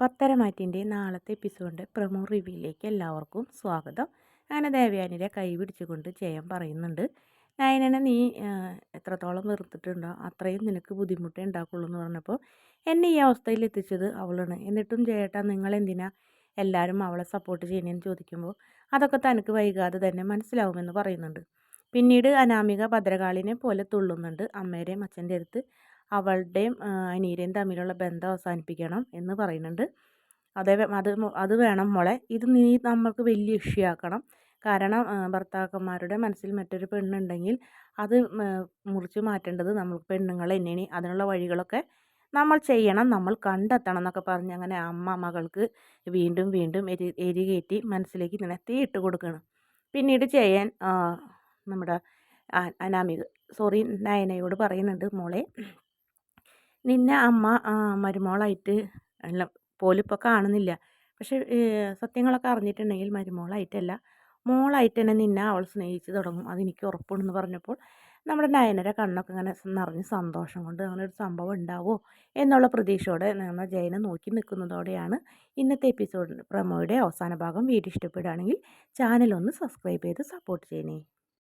പത്തരമാറ്റിന്റെ നാളത്തെ എപ്പിസോഡിന്റെ പ്രമോ റിവ്യൂയിലേക്ക് എല്ലാവർക്കും സ്വാഗതം. അങ്ങനെ ദേവയാനിയുടെ കൈ പിടിച്ചുകൊണ്ട് ജയം പറയുന്നുണ്ട്. നയനനെ നീ എത്രത്തോളം വെറുത്തിട്ടുണ്ടോ അത്രയും നിനക്ക് ബുദ്ധിമുട്ടേ ഉണ്ടാക്കുള്ളൂ എന്ന് പറഞ്ഞപ്പോൾ എന്നെ ഈ അവസ്ഥയിൽ എത്തിച്ചത് അവളാണ്. എന്നിട്ടും ജയേട്ടാ നിങ്ങൾ എന്തിനാ എല്ലാവരും അവളെ സപ്പോർട്ട് ചെയ്യണമെന്ന് ചോദിക്കുമ്പോൾ അതൊക്കെ തനിക്ക് വൈകാതെ തന്നെ മനസ്സിലാവുമെന്ന് പറയുന്നുണ്ട്. പിന്നീട് അനാമിക ഭദ്രകാളിനെ പോലെ തുള്ളുന്നുണ്ട് അമ്മേരെയും അച്ഛന്റെ അടുത്ത്. അവളുടെയും അനീരയും തമ്മിലുള്ള ബന്ധം അവസാനിപ്പിക്കണം എന്ന് പറയുന്നുണ്ട്. അതേ അത് അത് വേണം മോളെ. ഇത് നീ നമ്മൾക്ക് വലിയ ഇഷ്യൂ ആക്കണം കാരണം ഭർത്താക്കന്മാരുടെ മനസ്സിൽ മറ്റൊരു പെണ്ണുണ്ടെങ്കിൽ അത് മുറിച്ച് മാറ്റേണ്ടത് നമ്മൾ പെണ്ണുങ്ങൾ തന്നെയാണ്. അതിനുള്ള വഴികളൊക്കെ നമ്മൾ ചെയ്യണം നമ്മൾ കണ്ടെത്തണം എന്നൊക്കെ പറഞ്ഞ് അങ്ങനെ അമ്മ മകൾക്ക് വീണ്ടും വീണ്ടും എരി എരി കയറ്റി മനസ്സിലേക്ക് ഇങ്ങനെ തീയിട്ട് കൊടുക്കണം പിന്നീട് ചെയ്യാൻ നമ്മുടെ അനാമിക സോറി നയനയോട് പറയുന്നുണ്ട് മോളെ നിന്നെ അമ്മ മരുമോളായിട്ട് അല്ല പോലും ഇപ്പോൾ കാണുന്നില്ല. പക്ഷെ സത്യങ്ങളൊക്കെ അറിഞ്ഞിട്ടുണ്ടെങ്കിൽ മരുമോളായിട്ടല്ല മോളായിട്ട് തന്നെ നിന്നെ അവൾ സ്നേഹിച്ച് തുടങ്ങും. അതെനിക്ക് ഉറപ്പുണ്ടെന്ന് പറഞ്ഞപ്പോൾ നമ്മുടെ നയനരെ കണ്ണൊക്കെ ഇങ്ങനെ നിറഞ്ഞ് സന്തോഷം കൊണ്ട് അങ്ങനെ ഒരു സംഭവം ഉണ്ടാവുമോ എന്നുള്ള പ്രതീക്ഷയോടെ നമ്മൾ ജയനെ നോക്കി നിൽക്കുന്നതോടെയാണ് ഇന്നത്തെ എപ്പിസോഡ് പ്രമോയുടെ അവസാന ഭാഗം. വീഡിയോ ഇഷ്ടപ്പെടുകയാണെങ്കിൽ ചാനൽ ഒന്ന് സബ്സ്ക്രൈബ് ചെയ്ത് സപ്പോർട്ട് ചെയ്യണേ.